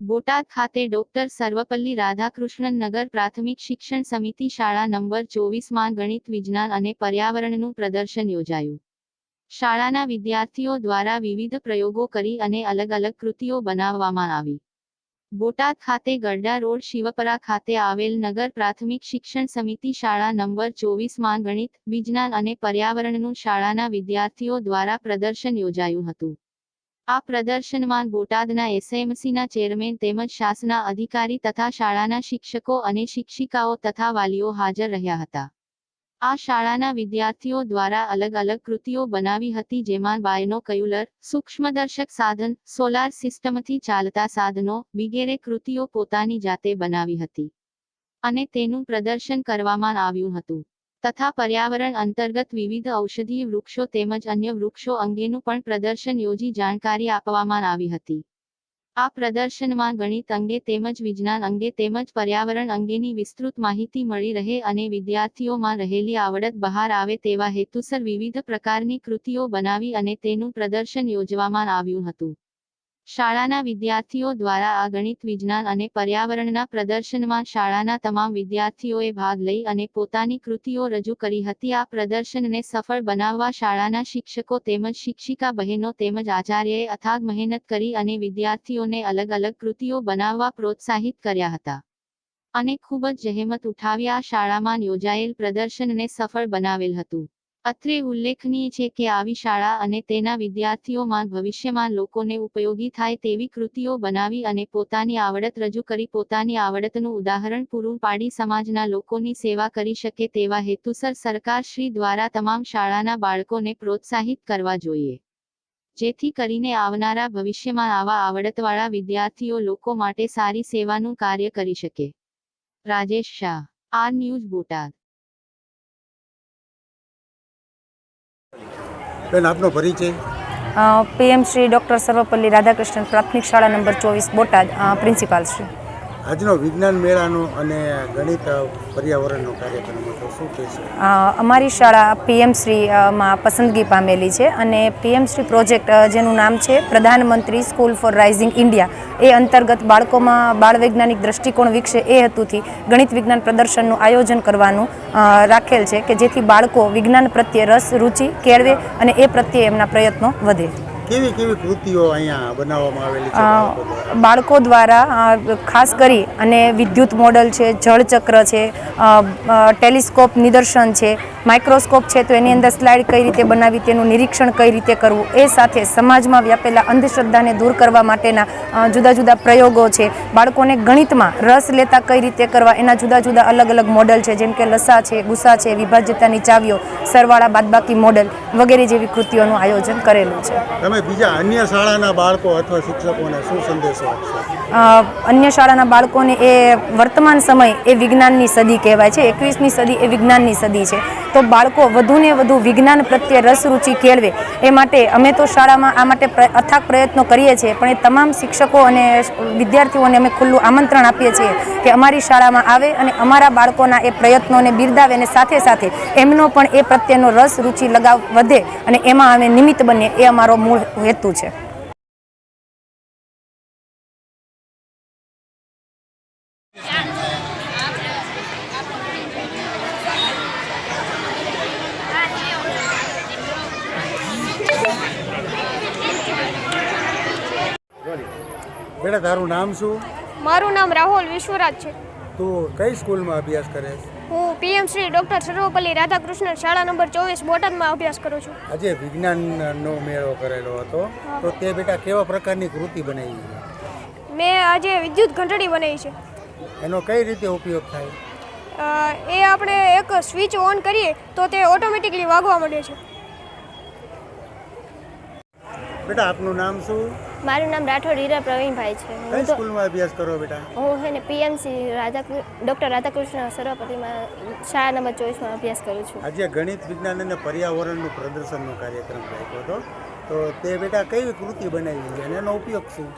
બોટાદ ખાતે ડોક્ટર સર્વપલ્લી રાધાકૃષ્ણન નગર પ્રાથમિક શિક્ષણ સમિતિ શાળા નંબર ચોવીસમાં ગણિત, વિજ્ઞાન અને પર્યાવરણનું પ્રદર્શન યોજાયું. શાળાના વિદ્યાર્થીઓ દ્વારા વિવિધ પ્રયોગો કરી અને અલગ અલગ કૃતિઓ બનાવવામાં આવી. બોટાદ ખાતે ગરડા રોડ શિવપરા ખાતે આવેલ નગર પ્રાથમિક શિક્ષણ સમિતિ શાળા નંબર ચોવીસમાં ગણિત, વિજ્ઞાન અને પર્યાવરણનું શાળાના વિદ્યાર્થીઓ દ્વારા પ્રદર્શન યોજાયું હતું. આ પ્રદર્શનમાં બોટાદના એસએમસીના ચેરમેન તેમજ શાસના અધિકારી તથા શાળાના શિક્ષકો અને શિક્ષિકાઓ તથા વાલીઓ હાજર રહ્યા હતા. આ શાળાના વિદ્યાર્થીઓ દ્વારા અલગ અલગ કૃતિઓ બનાવી હતી જેમાં બાયનો કયુલર સૂક્ષ્મદર્શક સાધન, સોલાર સિસ્ટમથી ચાલતા સાધનો, વગેરે કૃતિઓ પોતાની જાતે બનાવી હતી. અને તેનું પ્રદર્શન કરવામાં આવ્યું હતું. તથા પર્યાવરણ અંતર્ગત વિવિધ ઔષધીય વૃક્ષો તેમજ અન્ય વૃક્ષો અંગેનું પણ પ્રદર્શન યોજી જાણકારી આપવામાં આવી હતી. આ પ્રદર્શનમાં ગણિત અંગે તેમજ વિજ્ઞાન અંગે તેમજ પર્યાવરણ અંગેની વિસ્તૃત માહિતી મળી રહે અને વિદ્યાર્થીઓમાં રહેલી આવડત બહાર આવે તેવા હેતુસર વિવિધ પ્રકારની કૃતિઓ બનાવી અને તેનું પ્રદર્શન યોજવામાં આવ્યું હતું. શાળાના વિદ્યાર્થીઓ દ્વારા આ ગણિત વિજ્ઞાન અને પર્યાવરણના પ્રદર્શનમાં શાળાના તમામ વિદ્યાર્થીઓએ ભાગ લઈ અને પોતાની કૃતિઓ રજૂ કરી હતી. આ પ્રદર્શનને સફળ બનાવવા શાળાના શિક્ષકો તેમજ શિક્ષિકા બહેનો તેમજ આચાર્યએ અથાગ મહેનત કરી અને વિદ્યાર્થીઓને અલગ અલગ કૃતિઓ બનાવવા પ્રોત્સાહિત કર્યા હતા અને ખૂબ જ જહેમત ઉઠાવી આ શાળામાં યોજાયેલ પ્રદર્શનને સફળ બનાવેલ હતું. અત્રે ઉલ્લેખનીય છે કે આવી શાળા અને તેના વિદ્યાર્થીઓમાં ભવિષ્યમાં લોકોને ઉપયોગી થાય તેવી કૃતિઓ બનાવી અને પોતાની આવડત રજૂ કરી પોતાની આવડતનું ઉદાહરણ પૂરું પાડી સમાજના લોકોની સેવા કરી શકે તેવા હેતુસર સરકાર શ્રી દ્વારા તમામ શાળાના બાળકોને પ્રોત્સાહિત કરવા જોઈએ. જેથી કરીને આવનારા ભવિષ્યમાં આવા આવડતવાળા વિદ્યાર્થીઓ લોકો માટે સારી સેવાનું કાર્ય કરી શકે. Rajesh Shah, R news Botad. બેન, આપનો પરિચય? પીએમ શ્રી ડૉક્ટર સર્વપલ્લી રાધાકૃષ્ણન પ્રાથમિક શાળા નંબર ચોવીસ બોટાદ પ્રિન્સિપાલ શ્રી. આજનો વિજ્ઞાન મેળાનો અને ગણિત પર્યાવરણનો કાર્યક્રમ હતો. શું કહેશો? અમારી શાળા પીએમ શ્રી પસંદગી પામેલી છે અને પીએમ શ્રી પ્રોજેક્ટ જેનું નામ છે Pradhanmantri school for rising India. એ અંતર્ગત બાળકોમાં બાળ વૈજ્ઞાનિક દ્રષ્ટિકોણ વિકસે એ હેતુથી ગણિત વિજ્ઞાન પ્રદર્શનનું આયોજન કરવાનું રાખેલ છે કે જેથી બાળકો વિજ્ઞાન પ્રત્યે રસ, રુચિ કેળવે અને એ પ્રત્યે એમના પ્રયત્નો વધે. કેવી કેવી કૃતિઓ અહીંયા બનાવવામાં આવેલી છે બાળકો દ્વારા? ખાસ કરી અને વિદ્યુત મોડલ છે જળચક્ર છે ટેલિસ્કોપ નિદર્શન છે માઇક્રોસ્કોપ છે તો એની અંદર સ્લાઇડ કઈ રીતે બનાવી તેનું નિરીક્ષણ કઈ રીતે કરવું એ સાથે સમાજમાં વ્યાપેલા અંધશ્રદ્ધાને દૂર કરવા માટેના જુદા જુદા પ્રયોગો છે બાળકોને ગણિતમાં રસ લેતા કઈ રીતે કરવા એના જુદા જુદા અલગ અલગ મોડલ છે જેમ કે લસા છે ગુસા છે વિભાજ્યતાની ચાવીઓ સરવાળા બાદબાકી મોડલ વગેરે જેવી કૃતિઓનું આયોજન કરેલું છે તમે બીજા અન્ય શાળાના બાળકો અથવા શિક્ષકોને શું સંદેશો આપશો? અન્ય શાળાના બાળકોને એ વર્તમાન સમય એ વિજ્ઞાનની સદી કહેવાય છે. એકવીસમી સદી એ વિજ્ઞાનની સદી છે. તો બાળકો વધુને વધુ વિજ્ઞાન પ્રત્યે રસ રુચિ કેળવે. એ માટે અમે તો શાળામાં આ માટે અથાગ પ્રયત્નો કરીએ છીએ. પણ એ તમામ શિક્ષકો અને વિદ્યાર્થીઓને અમે ખુલ્લું આમંત્રણ આપીએ છીએ કે અમારી શાળામાં આવે અને અમારા બાળકોના એ પ્રયત્નોને બિરદાવે અને સાથે સાથે એમનો પણ એ પ્રત્યેનો રસ રુચિ લગાવ, વધે અને એમાં અમે નિમિત્ત બનીએ. એ અમારો મૂળ હેતુ છે. બેટા તારું નામ શું? મારું નામ રાહુલ વિશ્વરાજ છે. તું કઈ સ્કૂલમાં અભ્યાસ કરે છે? હું પીએમ શ્રી ડૉક્ટર સર્વપલ્લી રાધાકૃષ્ણ શાળા નંબર ચોવીસ બોટાદમાં અભ્યાસ કરું છું. આજે વિજ્ઞાનનો મેળો કરેલો હતો. તો તે બેટા કેવા પ્રકારની કૃતિ બનાવી છે? મેં આજે વિદ્યુત ઘંટડી બનાવી છે. એનો કઈ રીતે ઉપયોગ થાય? એ આપણે એક સ્વિચ ઓન કરીએ તો તે ઓટોમેટિકલી વાગવા માંડે છે. બેટા આપનું નામ શું? મારું નામ રાઠોડ હીરા પ્રવીણભાઈ છે. કઈ સ્કૂલમાં અભ્યાસ કરો બેટા? હું છે ને પીએમસી રાધા ડૉક્ટર રાધાકૃષ્ણ સર્વપતિમાં શાળા નંબર ચોવીસમાં અભ્યાસ કરું છું. આજે ગણિત વિજ્ઞાન અને પર્યાવરણનું પ્રદર્શનનો કાર્યક્રમ રાખ્યો હતો. તો તે બેટા કઈ કૃતિ બનાવી છે અને એનો ઉપયોગ શું?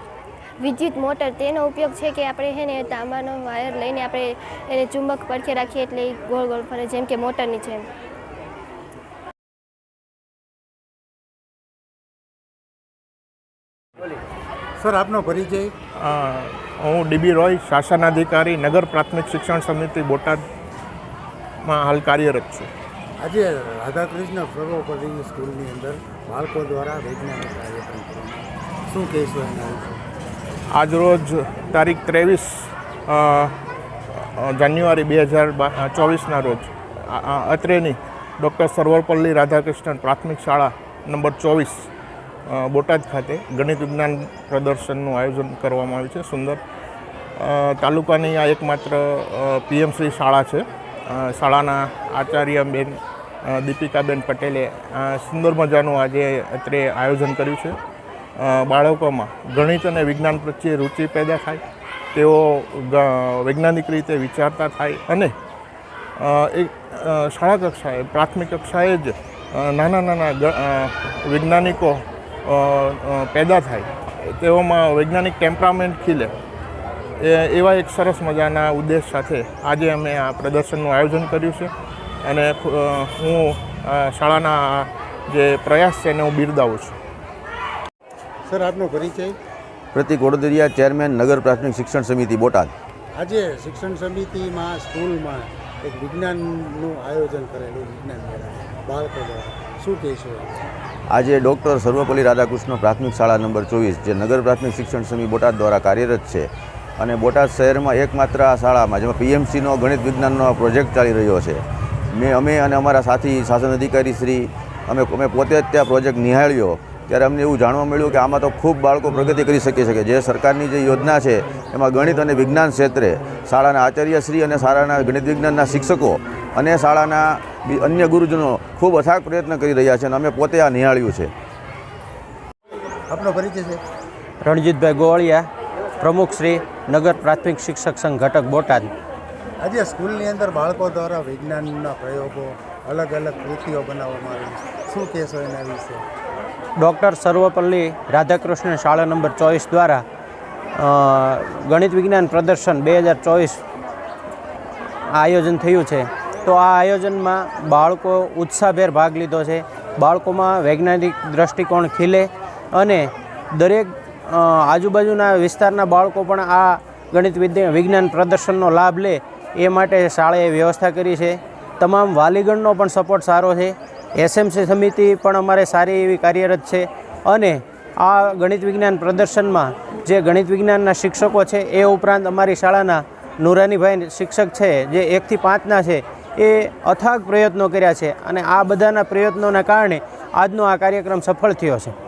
વિદ્યુત મોટર તેનો ઉપયોગ છે કે આપણે છે ને તાંબાનો વાયર લઈને આપણે એને ચુંબક પડખે રાખીએ એટલે ગોળ ગોળ ફરે જેમ કે મોટરની જેમ. સર આપનો પરિચય? હું ડીબી રોય શાસનાધિકારી નગર પ્રાથમિક શિક્ષણ સમિતિ બોટાદમાં હાલ કાર્યરત છું. આજે રાધાકૃષ્ણ સર્વોપરી સ્કૂલની અંદર બાળકો દ્વારા વૈજ્ઞાનિક કાર્યક્રમ શું કહેશો એના વિશે? આજરોજ તારીખ ત્રેવીસ જાન્યુઆરી બે હજાર ચોવીસના રોજ અત્રેની ડૉક્ટર સર્વપલ્લી રાધાકૃષ્ણન પ્રાથમિક શાળા નંબર ચોવીસ બોટાદ ખાતે ગણિત વિજ્ઞાન પ્રદર્શનનું આયોજન કરવામાં આવ્યું છે. સુંદર. તાલુકાની આ એકમાત્ર પીએમસી શાળા છે. શાળાના આચાર્ય બેન દીપિકાબેન પટેલે સુંદર મજાનું આજે અત્રે આયોજન કર્યું છે. બાળકોમાં ગણિત અને વિજ્ઞાન પ્રત્યે રુચિ પેદા થાય, તેઓ વૈજ્ઞાનિક રીતે વિચારતા થાય અને એ શાળા કક્ષાએ, પ્રાથમિક કક્ષાએ જ નાના નાના વૈજ્ઞાનિકો પેદા થાય. તેઓમાં વૈજ્ઞાનિક ટેમ્પરામેન્ટ ખીલે. એ એવા એક સરસ મજાના ઉદ્દેશ સાથે આજે અમે આ પ્રદર્શનનું આયોજન કર્યું છે. અને હું આ શાળાના જે પ્રયાસ છે એને હું બિરદાવું છું. સર આપનો પરિચય? પ્રતિક વડોદરિયા ચેરમેન નગર પ્રાથમિક શિક્ષણ સમિતિ બોટાદ. આજે શિક્ષણ સમિતિમાં સ્કૂલમાં એક વિજ્ઞાનનું આયોજન કરેલું વિજ્ઞાન મેળા બાળકો દ્વારા. શું કહેશો? આજે ડૉક્ટર સર્વપલ્લી રાધાકૃષ્ણ પ્રાથમિક શાળા નંબર ચોવીસ, જે નગર પ્રાથમિક શિક્ષણ સમિતિ બોટાદ દ્વારા કાર્યરત છે અને બોટાદ શહેરમાં એકમાત્ર આ શાળામાં, જેમાં પીએમસીનો ગણિત વિજ્ઞાનનો પ્રોજેક્ટ ચાલી રહ્યો છે. મેં, અમે અને અમારા સાથી શાસન અધિકારી શ્રી, અમે અમે પોતે જ ત્યાં પ્રોજેક્ટ નિહાળ્યો ત્યારે અમને એવું જાણવા મળ્યું કે આમાં તો ખૂબ બાળકો પ્રગતિ કરી શકે છે કે જે સરકારની જે યોજના છે એમાં ગણિત અને વિજ્ઞાન ક્ષેત્રે શાળાના આચાર્યશ્રી અને શાળાના ગણિત વિજ્ઞાનના શિક્ષકો અને શાળાના બી- અન્ય ગુરુજનો ખૂબ અથાગ પ્રયત્ન કરી રહ્યા છે અને અમે પોતે આ નિહાળ્યું છે. આપનો પરિચય છે. રણજીતભાઈ ગોવાળિયા પ્રમુખ શ્રી નગર પ્રાથમિક શિક્ષક સંઘ ઘટક બોટાદ. આજે સ્કૂલની અંદર બાળકો દ્વારા વિજ્ઞાનના પ્રયોગો અલગ અલગ કૃતિઓ બનાવવામાં આવી છે. શું કહેશો એના વિશે? ડૉક્ટર સર્વપલ્લી રાધાકૃષ્ણ શાળા નંબર ચોવીસ દ્વારા ગણિત વિજ્ઞાન પ્રદર્શન બે હજાર ચોવીસ આયોજન થયું છે. તો આ આયોજનમાં બાળકો ઉત્સાહભેર ભાગ લીધો છે. બાળકોમાં વૈજ્ઞાનિક દ્રષ્ટિકોણ ખીલે અને દરેક આજુબાજુના વિસ્તારના બાળકો પણ આ ગણિત વિજ્ઞાન પ્રદર્શનનો લાભ લે એ માટે શાળાએ વ્યવસ્થા કરી છે. તમામ વાલીગણનો પણ સપોર્ટ સારો છે. એસએમસી સમિતિ પણ અમારે સારી એવી કાર્યરત છે અને આ ગણિત વિજ્ઞાન પ્રદર્શનમાં જે ગણિત વિજ્ઞાનના શિક્ષકો છે એ ઉપરાંત અમારી શાળાના નુરાનીભાઈ શિક્ષક છે, જે એકથી પાંચના છે, એ અથાગ પ્રયત્નો કર્યા છે અને આ બધાના પ્રયત્નોના કારણે આજનો આ કાર્યક્રમ સફળ થયો છે.